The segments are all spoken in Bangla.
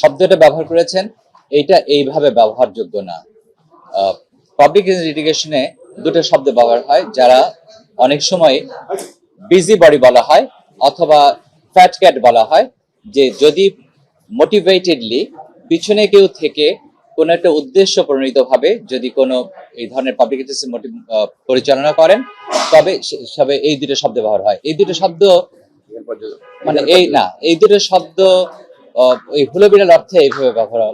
শব্দটা ব্যবহার করেছেন এইটা এইভাবে ব্যবহারযোগ্য না। পাবলিক লিটিগেশনে দুটো শব্দ ব্যবহার হয়, যারা অনেক সময় বিজি বডি বলা হয় অথবা ফ্যাট ক্যাট বলা হয়, যে যদি মোটিভেটেডলি পিছনে কেউ থেকে কোনো একটা উদ্দেশ্য প্রণীত ভাবে যদি কোনো এই ধরনের পাবলিক পরিচালনা করেন, তবে সবে এই দুটো শব্দ ব্যবহার হয়। এই দুটো শব্দ মানে এই না, এই দুটো শব্দ ওই হুলোবিড়াল অর্থে এইভাবে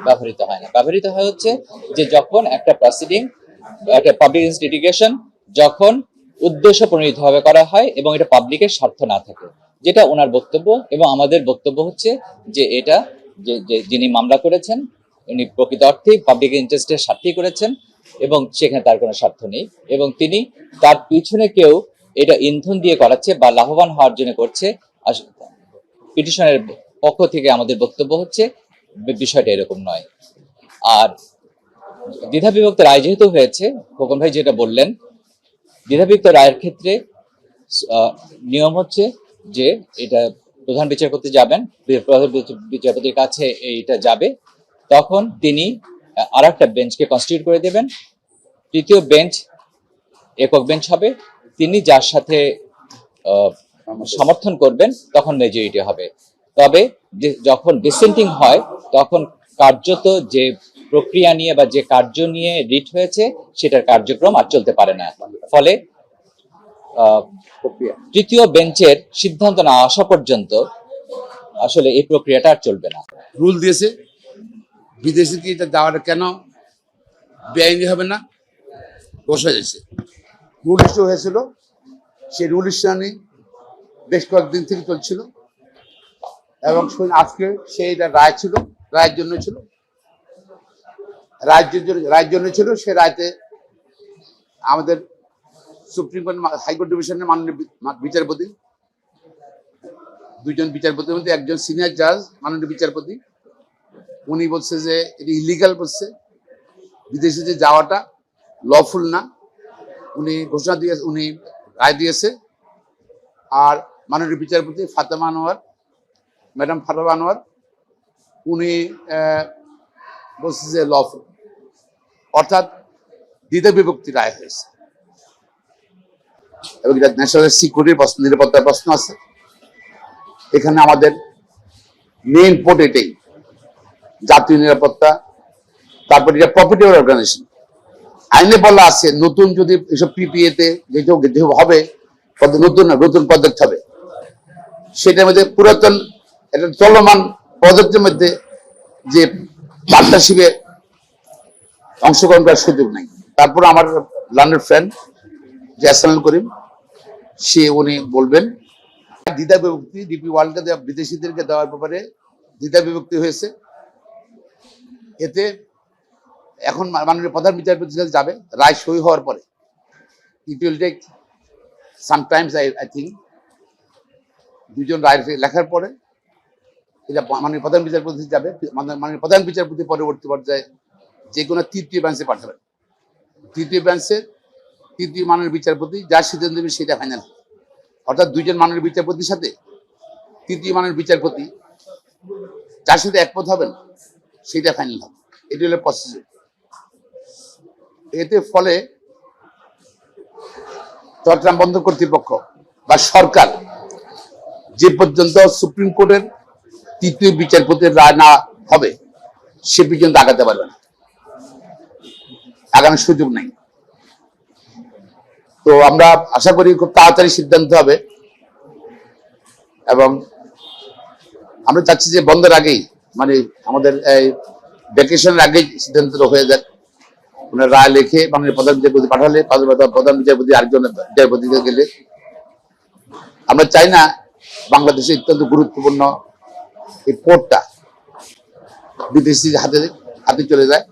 ব্যবহৃত হয় না। ব্যবহৃত হয় হচ্ছে যে যখন একটা প্রসিডিং একটা পাবলিক লিটিগেশন যখন উদ্দেশ্য প্রণীত ভাবে করা হয় এবং এটা পাবলিকের স্বার্থ না থাকে, যেটা ওনার বক্তব্য এবং আমাদের বক্তব্য হচ্ছে যে এটা যে যিনি মামলা করেছেন, উনি প্রকৃত অর্থেই পাবলিক ইন্টারেস্টের স্বার্থেই করেছেন এবং সেখানে তার কোনো স্বার্থ নেই এবং তিনি তার পিছনে কেউ এটা ইন্ধন দিয়ে করাচ্ছে বা লাভবান হওয়ার জন্য করছে পিটিশনের পক্ষ থেকে আমাদের বক্তব্য হচ্ছে বিষয়টা এরকম নয়। আর দ্বিধা বিভক্ত রায় যেহেতু হয়েছে খোকন ভাই যেটা বললেন দ্বিধা বিভক্ত রায়ের ক্ষেত্রে নিয়ম হচ্ছে যে এটা প্রধান বিচারপতি যাবেন প্রধান বিচা- বিচারপতির কাছে এইটা যাবে তখন তিনি আর একটা বেঞ্চকে কনস্টিটিউট করে দেবেন। তৃতীয় বেঞ্চ একক বেঞ্চ হবে। তিনি যার সাথে সমর্থন করবেন তখন মেজরিটি হবে। তবে যখন ডিসেন্টিং হয়, তখন কার্যত যে প্রক্রিয়া নিয়ে বা যে কার্য নিয়ে রিট হয়েছে, সেটার কার্যক্রম আর চলতে পারে না। ফলে তৃতীয় বেঞ্চের সিদ্ধান্ত না আসা পর্যন্ত আসলে এই প্রক্রিয়াটা আর চলবে না। রুল দিয়েছে, বিদেশে কি এটা যাওয়াটা কেন বেআইনি হবে না? বসা যাচ্ছে রুল ইস্যু হয়েছিল, সেই রুল ইস্যু বেশ কয়েকদিন থেকে চলছিল। এবং শুন আজকে সেইটা রায় ছিল রায়ের জন্য ছিল। রাজ্যের জন্য রায়ের জন্য ছিল সে রায়তে আমাদের সুপ্রিম কোর্ট হাইকোর্ট ডিভিশনের মাননীয় বিচারপতি দুইজন বিচারপতির মধ্যে একজন সিনিয়র জাজ মাননীয় বিচারপতি। উনি বলছে যে এটি ইলিগাল বলছে বিদেশে যে যাওয়াটা লফুল না। উনি ঘোষণা দিয়ে উনি রায় দিয়েছে। আর মাননীয় বিচারপতি ফাতেমা আনোয়ার ম্যাডাম ফাতেমা আনোয়ার, উনি বলছে যে লফুল অর্থাৎ দ্বিতীয় বিভক্তি রায় হয়েছে। এবং এটা ন্যাশনাল সিকিউরিটির প্রশ্ন নিরাপত্তার প্রশ্ন আছে। এখানে আমাদের মেইন পোর্ট এটাই, জাতীয় নিরাপত্তা, তারপর এটা প্রপার্টি অর্গানাইজেশন আইনে বলা আছে, নতুন যদি এসব পিপিএ তে যেটা যেটা হবে, নতুন নতুন পদক্ষেপ হবে, সেটার মধ্যে পুরাতন একটা চলমান পদক্ষেপের মধ্যে যে পার্টনারশিপে অংশগ্রহণ করার সুযোগ নাই। তারপর আমার লার্নের ফ্রেন্ড জ্যাসানুল করিম, সে উনি বলবেন, দ্বিধা বিভক্তি ডিপি ওয়ার্ল্ডকে দেওয়া, বিদেশিদেরকে দেওয়ার ব্যাপারে দ্বিধা বিভক্তি হয়েছে। এতে এখন মাননীয় প্রধান বিচারপতির কাছে যাবে, রায় সই হওয়ার পরে it will take sometimes I I think দুজন রায় লেখার পরে এটা মাননীয় প্রধান বিচারপতি যাবে মানে- মাননীয় প্রধান বিচারপতি পরবর্তী পর্যায়ে যে কোনো তৃতীয় বেঞ্চে পাঠাবেন। তৃতীয় বেঞ্চে তৃতীয় মানের বিচারপতি যার সিদ্ধান্ত দেবে সেটা ফাইনাল অর্থাৎ দুইজন মানের বিচারপতির সাথে তৃতীয় মানের বিচারপতি যার সাথে একমত হবেন, সেটা ফাইনাল হবে। এটি হলো প্রসিজার এতে ফলে চট্টগ্রাম বন্দর কর্তৃপক্ষ বা সরকার যে পর্যন্ত সুপ্রিম কোর্টের তৃতীয় বিচারপতির রায় না হবে, সে পর্যন্ত আগাতে পারবে না। আগানোর সুযোগ নেই। তো আমরা আশা করি খুব তাড়াতাড়ি সিদ্ধান্ত হবে এবং আমরা চাচ্ছি যে বন্ধের আগেই মানে আমাদের এই ভ্যাকেশনের আগেই সিদ্ধান্ত হয়ে যাক। ওনার রায় লিখে মানে প্রধান বিচারপতি পাঠালে প্রধান- বিচারপতি আরেকজন বিচারপতিকে গেলে। আমরা চাই না বাংলাদেশে অত্যন্ত গুরুত্বপূর্ণ এই পোর্টটা বিদেশি হাতে হাতে চলে যায়।